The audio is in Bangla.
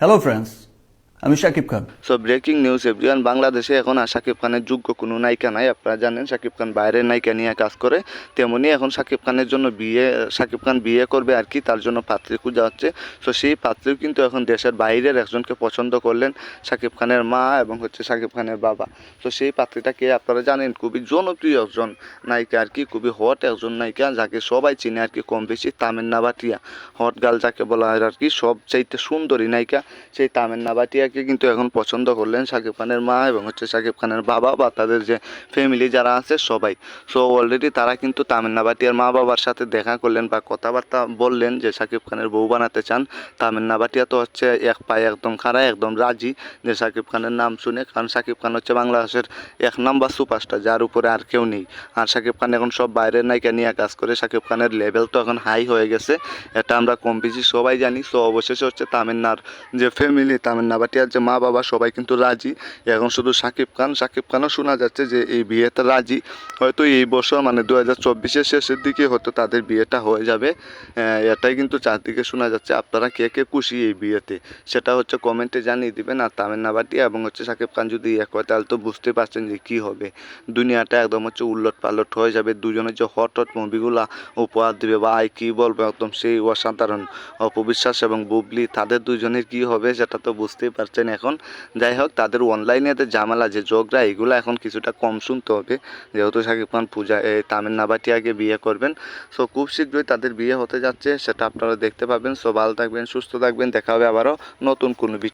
Hello friends, আমি Shakib Khan. So breaking news everyone বাংলাদেশে এখন আর শাকিব খানের যোগ্য কোনো নায়িকা নাই। আপনারা জানেন শাকিব খান বাইরের নায়িকা নিয়ে কাজ করে। তেমনি এখন শাকিব খানের জন্য বিয়ে শাকিব খান বিয়ে করবে আর কি, তার জন্য পাত্রী খুঁজা হচ্ছে। সো সেই পাত্রীও কিন্তু এখন দেশের বাইরের একজনকে পছন্দ করলেন শাকিব খানের মা এবং হচ্ছে শাকিব খানের বাবা। তো সেই পাত্রীটাকে আপনারা জানেন, খুবই জনপ্রিয় একজন নায়িকা আর কি, খুবই হট একজন নায়িকা, যাকে সবাই চিনে আর কি কম বেশি তামিন্না ভাটিয়া হট গার্ল যাকে বলা হয় আর কি সব চাইতে সুন্দরী নায়িকা। সেই তামিন্না ভাটিয়াকে কিন্তু এখন পছন্দ করলেন শাকিব খানের মা এবং হচ্ছে শাকিব খানের বাবা বা তাদের যে ফ্যামিলি যারা আছে সবাই। সো অলরেডি তারা কিন্তু তামিন্না ভাটিয়ার মা বাবার সাথে দেখা করলেন বা কথাবার্তা বললেন যে শাকিব খানের বউ বানাতে চান। তামিন্না তো হচ্ছে এক পায়ে একদম খাড়া, একদম রাজি যে শাকিব খানের নাম শুনে, কারণ শাকিব খান হচ্ছে বাংলাদেশের এক নাম্বার সুপারস্টার যার উপরে আর কেউ নেই। আর শাকিব খান এখন সব বাইরের নায়িকা নিয়ে কাজ করে শাকিব খানের লেভেল তো এখন হাই হয়ে গেছে। এটা আমরা কম বেশি সবাই জানি। সো অবশেষে হচ্ছে তামিন্নার যে ফ্যামিলি তামিন্না যে মা বাবা সবাই কিন্তু রাজি। এখন শুধু শাকিব খান শাকিব খানও শোনা যাচ্ছে যে এই বিয়েতে রাজি। হয়তো এই বছর মানে দু হাজার চব্বিশের শেষের দিকে হয়তো তাদের বিয়েটা হয়ে যাবে। এটাই কিন্তু চারদিকে শোনা যাচ্ছে। আপনারা কে কে খুশি এই বিয়েতে? সেটা হচ্ছে কমেন্টে জানিয়ে দেবেন। আর তামিন্না ভাটিয়া এবং হচ্ছে শাকিব খান যদি এক হয়, তাহলে তো বুঝতে পারছেন যে কী হবে। দুনিয়াটা একদম হচ্ছে উল্লট পালট হয়ে যাবে। দুজনের যে হট হট মুভিগুলা উপহার দিবে বা আই কী বলব, একদম সেই অসাধারণ, অপবিশ্বাস এবং বুবলি, তাদের দুজনের কি হবে সেটা তো বুঝতেই পারছেন এখন। যাই হোক, তাদের অনলাইনে যে ঝামেলা, যে যোগরা এগুলো এখন কিছুটা কম শুনতে হবে। যেহেতু শাকিব খান পূজা তামিল নাবাটিয়াকে বিয়ে করবেন। সো খুব শীঘ্রই তাদের বিয়ে হতে যাচ্ছে, সেটা আপনারা দেখতে পাবেন। সো ভালো থাকবেন, সুস্থ থাকবেন। দেখা হবে আবারও নতুন কোনো